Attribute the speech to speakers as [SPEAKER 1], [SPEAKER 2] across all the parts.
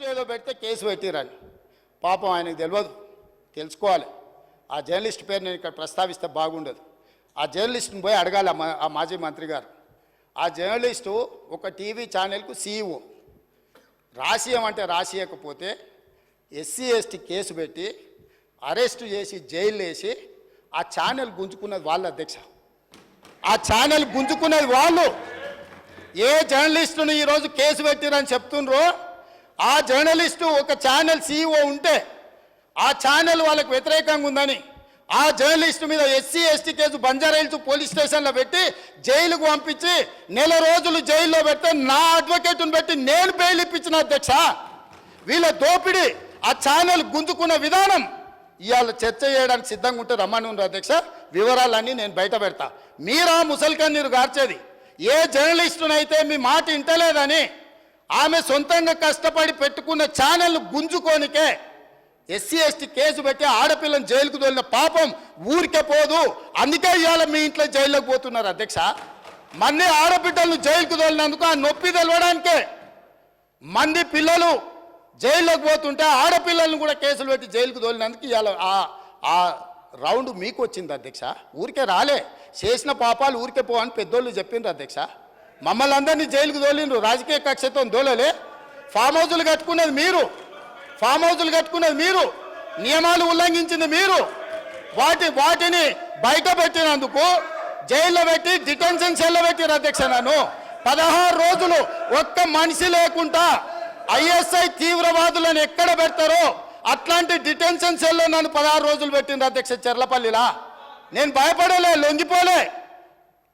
[SPEAKER 1] Journalist పెడితే case పెట్టిరని పాపం ఆయనకు తెలియదు తెలుసుకోవాలి. ఆ జర్నలిస్ట్ పేరు నేను ఇక్కడ ప్రస్తావిస్తే బాగుండదు. ఆ జర్నలిస్ట్ని పోయి అడగాలి ఆ మా- ఆ మాజీ మంత్రి గారు. ఆ జర్నలిస్టు ఒక టీవీ ఛానల్కు సీఈఓ. రాసియమంటే రాసియకపోతే ఎస్సీ ఎస్టీ కేసు పెట్టి అరెస్టు చేసి జైలు వేసి ఆ ఛానల్ గుంజుకున్నది వాళ్ళ అధ్యక్ష. ఆ ఛానల్ గుంజుకున్నది వాళ్ళు. ఏ జర్నలిస్టును ఈరోజు కేసు పెట్టిరని చెప్తుండ్రో ఆ జర్నలిస్టు ఒక ఛానల్ సీఈఓ ఉంటే ఆ ఛానల్ వాళ్ళకు వ్యతిరేకంగా ఉందని ఆ జర్నలిస్టు మీద SC ST case Banjara Hills police స్టేషన్లో పెట్టి జైలుకు పంపించి నెల రోజులు జైల్లో పెడితే నా అడ్వకేట్ను పెట్టి నేను బెయిల్ ఇప్పించిన అధ్యక్ష. వీళ్ళ దోపిడీ ఆ ఛానల్ గుంజుకున్న విధానం ఇవాళ చర్చ చేయడానికి సిద్ధంగా ఉంటే రమ్మని ఉన్నారు అధ్యక్ష. వివరాలన్నీ నేను బయట పెడతా. మీరా ముసల్కన్నీరు గార్చేది. ఏ జర్నలిస్టునైతే మీ మాట ఇంటలేదని ఆమె సొంతంగా కష్టపడి పెట్టుకున్న ఛానల్ గుంజుకోనికే ఎస్సీ ఎస్టీ కేసు పెట్టి ఆడపిల్లని జైలుకు తోలిన పాపం ఊరికే పోదు. అందుకే ఇవాళ మీ ఇంట్లో జైల్లోకి పోతున్నారు అధ్యక్ష. మంది ఆడబిడ్డలను జైలుకు తోలినందుకు ఆ నొప్పి తెలవడానికే మంది పిల్లలు జైల్లోకి పోతుంటే ఆడపిల్లలను కూడా కేసులు పెట్టి జైలుకు తోలినందుకు ఇవాళ ఆ రౌండ్ మీకు వచ్చింది అధ్యక్ష. ఊరికే రాలే. చేసిన పాపాలు ఊరికే పోవని పెద్దోళ్ళు చెప్పిండ్రు అధ్యక్ష. మమ్మల్ని అందరినీ జైలుకు తోలిండ్రు. రాజకీయ కక్షతో దోలలే ఫామ్ హౌజులు కట్టుకున్నది మీరు. ఫామ్ హౌజులు కట్టుకున్నది మీరు. నియమాలు ఉల్లంఘించింది మీరు. వాటి వాటిని బయట పెట్టినందుకు జైల్లో పెట్టి డిటెన్షన్ సెల్లో పెట్టిన అధ్యక్ష నన్ను. పదహారు రోజులు ఒక్క మనిషి లేకుండా ఐఎస్ఐ తీవ్రవాదులను ఎక్కడ పెడతారో అట్లాంటి డిటెన్షన్ సెల్లో నన్ను పదహారు రోజులు పెట్టింది అధ్యక్ష చెర్లపల్లిలా. నేను భయపడలే లొంగిపోలే.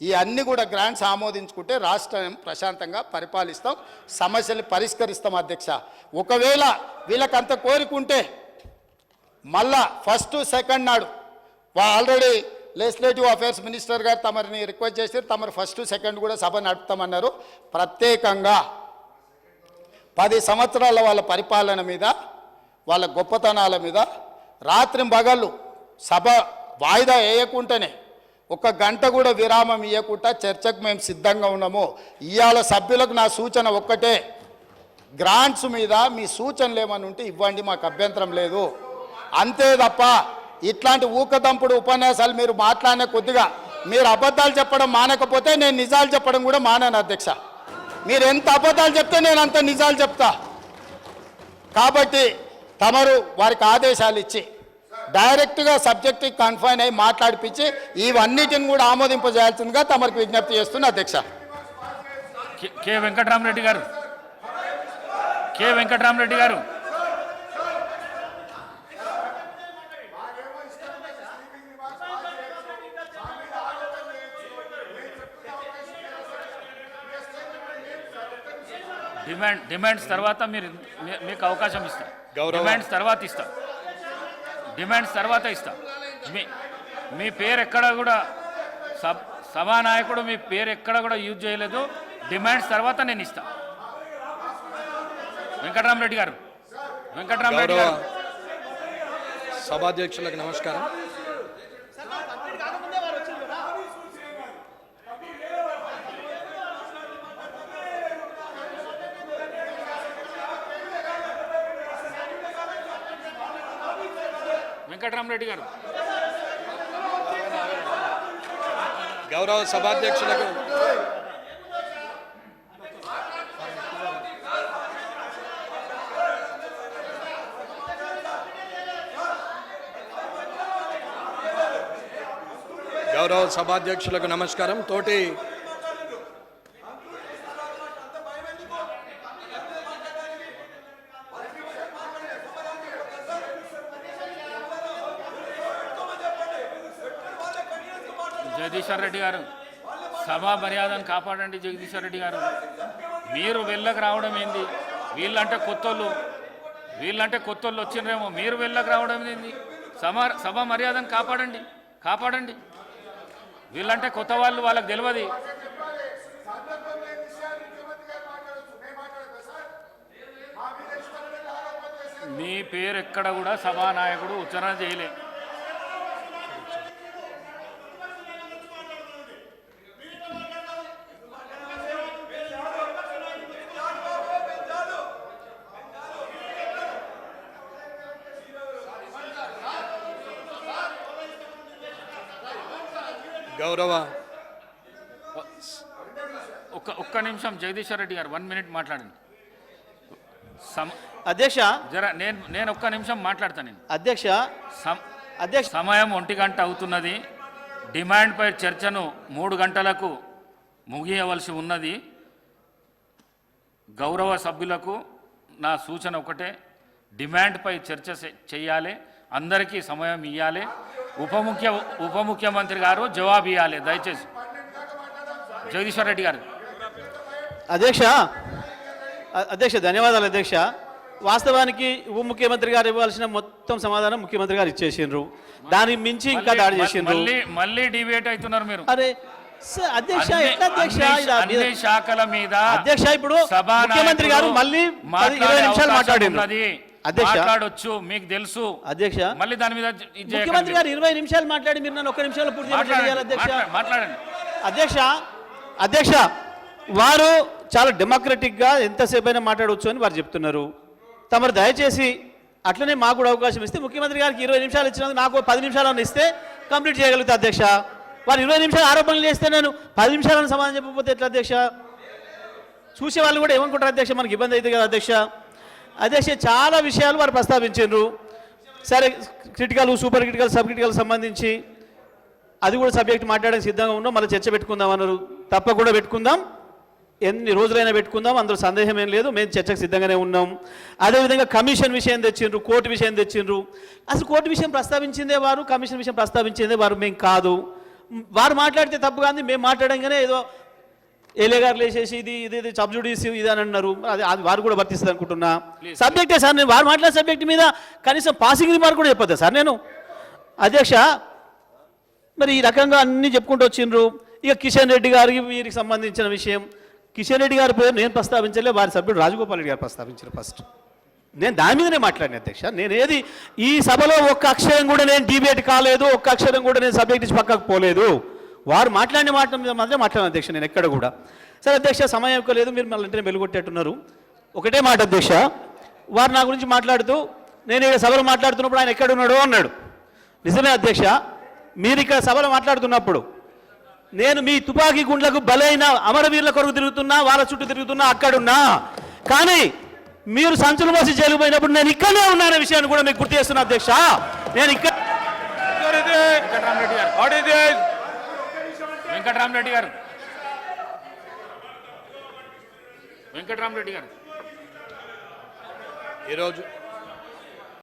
[SPEAKER 1] ఈ అన్ని కూడా గ్రాంట్స్ ఆమోదించుకుంటే రాష్ట్రం ప్రశాంతంగా పరిపాలిస్తాం సమస్యలు పరిష్కరిస్తాం అధ్యక్ష. ఒకవేళ వీళ్ళకంత కోరుకుంటే మళ్ళా ఫస్ట్ సెకండ్ నాడు ఆల్రెడీ లెజిస్లేటివ్ అఫైర్స్ మినిస్టర్ గారు తమరిని రిక్వెస్ట్ చేసి తమరు ఫస్ట్ సెకండ్ కూడా సభ నడుపుతామన్నారు. ప్రత్యేకంగా పది సంవత్సరాల వాళ్ళ పరిపాలన మీద వాళ్ళ గొప్పతనాల మీద రాత్రి పగళ్ళు సభ వాయిదా వేయకుండానే ఒక గంట కూడా విరామం ఇవ్వకుండా చర్చకు మేము సిద్ధంగా ఉన్నాము. ఇవాళ సభ్యులకు నా సూచన ఒక్కటే. గ్రాంట్స్ మీద మీ సూచనలు ఏమని ఉంటే ఇవ్వండి మాకు అభ్యంతరం లేదు. అంతే తప్ప ఇట్లాంటి ఊకదంపుడు ఉపన్యాసాలు మీరు మాట్లాడిన కొద్దిగా మీరు అబద్ధాలు చెప్పడం మానకపోతే నేను నిజాలు చెప్పడం కూడా మానాను అధ్యక్ష. మీరు ఎంత అబద్ధాలు చెప్తే నేను అంత నిజాలు చెప్తా. కాబట్టి తమరు వారికి ఆదేశాలు ఇచ్చి డైరెక్ట్గా సబ్జెక్ట్కి కన్ఫైన్ అయి మాట్లాడిపించి ఇవన్నిటిని కూడా ఆమోదింపజేయాల్సిందిగా తమరికి విజ్ఞప్తి చేస్తున్నా అధ్యక్ష.
[SPEAKER 2] కె- వెంకటరామరెడ్డి గారు. కె వెంకటరామరెడ్డి గారు. డిమాండ్ డిమాండ్స్ తర్వాత మీరు మీ- మీకు అవకాశం ఇస్తా.
[SPEAKER 3] గౌరవ-
[SPEAKER 2] డిమాండ్స్ తర్వాత ఇస్తా. డిమాండ్స్ తర్వాత ఇస్తా. మీ మీ పేరు ఎక్కడ కూడా సబ్ సభానాయకుడు మీ పేరు ఎక్కడ కూడా యూజ్ చేయలేదు. డిమాండ్స్ తర్వాత నేను ఇస్తా. వెంకటరామరెడ్డి గారు. వెంకటరామరెడ్డి గారు.
[SPEAKER 3] సభాధ్యక్షులకు నమస్కారం.
[SPEAKER 2] వెంకటరామరెడ్డి గారు.
[SPEAKER 3] గౌరవ సభాధ్యక్షులకు గౌరవ సభాధ్యక్షులకు నమస్కారం. తోటి
[SPEAKER 2] జగదీశ్వర్ రెడ్డి గారు. సభా మర్యాదను కాపాడండి జగదీశ్వర్ రెడ్డి గారు. మీరు వెళ్ళకు రావడం ఏంది? వీళ్ళంటే కొత్తోళ్ళు. వీళ్ళంటే కొత్త వాళ్ళు వచ్చిండ్రేమో. మీరు వెళ్ళకు రావడం ఏంది? సమ సభ మర్యాదను కాపాడండి. కాపాడండి. వీళ్ళంటే కొత్త వాళ్ళు వాళ్ళకి తెలియదు మీ పేరు ఎక్కడ కూడా సభానాయకుడు ఉచ్చారణ చేయలే.
[SPEAKER 3] గౌరవ.
[SPEAKER 2] ఒక్క ఒక్క నిమిషం జగదీశ్వర్ రెడ్డి గారు వన్ మినిట్ మాట్లాడండి. సమ
[SPEAKER 4] అధ్యక్ష.
[SPEAKER 2] జర నేను నేను ఒక్క నిమిషం మాట్లాడతాను నేను.
[SPEAKER 4] అధ్యక్ష.
[SPEAKER 2] సమ-
[SPEAKER 4] అధ్యక్ష.
[SPEAKER 2] సమయం ఒంటి గంట అవుతున్నది. డిమాండ్పై చర్చను మూడు గంటలకు ముగియవలసి ఉన్నది. గౌరవ సభ్యులకు నా సూచన ఒకటే. డిమాండ్పై చర్చ చేయాలి. అందరికీ సమయం ఇవ్వాలి ఉప ముఖ్య ఉప ముఖ్యమంత్రి గారు జవాబు ఇవ్వాలి దయచేసి. జగదీశ్వర్ రెడ్డి గారు.
[SPEAKER 4] అధ్యక్ష అధ్యక్ష ధన్యవాదాలు అధ్యక్ష. వాస్తవానికి ఉప ముఖ్యమంత్రి గారు ఇవ్వాల్సిన మొత్తం సమాధానం ముఖ్యమంత్రి గారు ఇచ్చేసిండ్రు. దాని మించి ఇంకా దాడి చేసిండ్రు.
[SPEAKER 2] మళ్ళీ మళ్ళీ డిబేట్ అవుతున్నారు మీరు.
[SPEAKER 4] అరే అధ్యక్ష ఎట్లా అధ్యక్ష?
[SPEAKER 2] శాఖల మీద
[SPEAKER 4] అధ్యక్ష, ఇప్పుడు ముఖ్యమంత్రి గారు మళ్ళీ ఇరవై నిమిషాలు. అధ్యక్ష.
[SPEAKER 2] మాట్లాడొచ్చు మీకు తెలుసు.
[SPEAKER 4] అధ్యక్ష
[SPEAKER 2] మళ్ళీ దాని మీద.
[SPEAKER 4] ముఖ్యమంత్రి గారు ఇరవై నిమిషాలు మాట్లాడి మీరు నన్ను ఒక్క నిమిషంలో పూర్తి అధ్యక్ష.
[SPEAKER 2] మాట్లా- మాట్లాడండి.
[SPEAKER 4] అధ్యక్ష అధ్యక్ష వారు చాలా డెమోక్రటిక్గా ఎంతసేపు అయినా మాట్లాడవచ్చు అని వారు చెప్తున్నారు. తమరు దయచేసి అట్లనే మాకు కూడా అవకాశం ఇస్తే ముఖ్యమంత్రి గారికి ఇరవై నిమిషాలు ఇచ్చినందుకు నాకు పది నిమిషాలను ఇస్తే కంప్లీట్ చేయగలుగుతా అధ్యక్ష. వారు ఇరవై నిమిషాలు ఆరోపణలు చేస్తే నేను పది నిమిషాలను సమాధానం చెప్పకపోతే ఎట్లా అధ్యక్ష? చూసే వాళ్ళు కూడా ఏమనుకుంటారు అధ్యక్ష? మనకి ఇబ్బంది అవుతుంది కదా అధ్యక్ష. అధ్యక్ష చాలా విషయాలు వారు ప్రస్తావించారు సరే critical super critical sub critical సంబంధించి అది కూడా సబ్జెక్ట్ మాట్లాడడానికి సిద్ధంగా ఉన్నాం. మళ్ళీ చర్చ పెట్టుకుందాం అన్నారు. తప్పకుండా పెట్టుకుందాం. ఎన్ని రోజులైనా పెట్టుకుందాం. అందులో సందేహం ఏం లేదు. మేము చర్చకు సిద్ధంగానే ఉన్నాం. అదేవిధంగా కమిషన్ విషయం తెచ్చిండ్రు కోర్టు విషయం తెచ్చిండ్రు. అసలు కోర్టు విషయం ప్రస్తావించిందే వారు కమిషన్ విషయం ప్రస్తావించిందే వారు మేము కాదు. వారు మాట్లాడితే తప్పు కానీ మేము మాట్లాడంగానే ఏదో ఏలే గారు లేచేసి ఇది ఇది ఇది సబ్జుడీస్ ఇది అని అన్నారు. అది అది వారు కూడా వర్తిస్తుంది అనుకుంటున్నా. సబ్జెక్టే సార్ నేను వారు మాట్లాడే సబ్జెక్ట్ మీద కనీసం పాసింగ్ రిమార్క్ కూడా చెప్పొద్దా సార్ నేను? అధ్యక్ష మరి ఈ రకంగా అన్ని చెప్పుకుంటూ వచ్చిండ్రు. ఇక కిషన్ రెడ్డి గారికి వీరికి సంబంధించిన విషయం. కిషన్ రెడ్డి గారి పేరు నేను ప్రస్తావించలే వారి సభ్యుడు రాజగోపాల్ రెడ్డి గారు ప్రస్తావించారు ఫస్ట్ నేను దాని మీదనే మాట్లాడిన అధ్యక్ష. నేను ఏది ఈ సభలో ఒక్క అక్షరం కూడా నేను డిబేట్ కాలేదు ఒక్క అక్షరం కూడా నేను సబ్జెక్ట్ ఇచ్చి పక్కకు పోలేదు. వారు మాట్లాడిన మాట మీద మాత్రమే మాట్లాడిన అధ్యక్ష నేను ఎక్కడ కూడా. సరే అధ్యక్ష సమయం ఎక్కువ లేదు మీరు మళ్ళీ వెంటనే వెలుగొట్టేట్టున్నారు ఒకటే మాట అధ్యక్ష వారు నా గురించి మాట్లాడుతూ నేను ఇక్కడ సభలో మాట్లాడుతున్నప్పుడు ఆయన ఎక్కడున్నాడు అన్నాడు. నిజమే అధ్యక్ష మీరు ఇక్కడ సభలో మాట్లాడుతున్నప్పుడు నేను మీ తుపాకీ గుండ్లకు బలైన అమరవీరుల కొరకు తిరుగుతున్నా వాళ్ళ చుట్టూ తిరుగుతున్నా అక్కడున్నా కానీ మీరు సంచులు మోసి జైలు పోయినప్పుడు నేను ఇక్కడనే ఉన్నానే విషయాన్ని కూడా మీకు గుర్తు చేస్తున్నా అధ్యక్ష. నేను ఇక్కడ
[SPEAKER 2] వెంకటరామరెడ్డి గారు. వెంకటరామరెడ్డి గారు.
[SPEAKER 3] ఈరోజు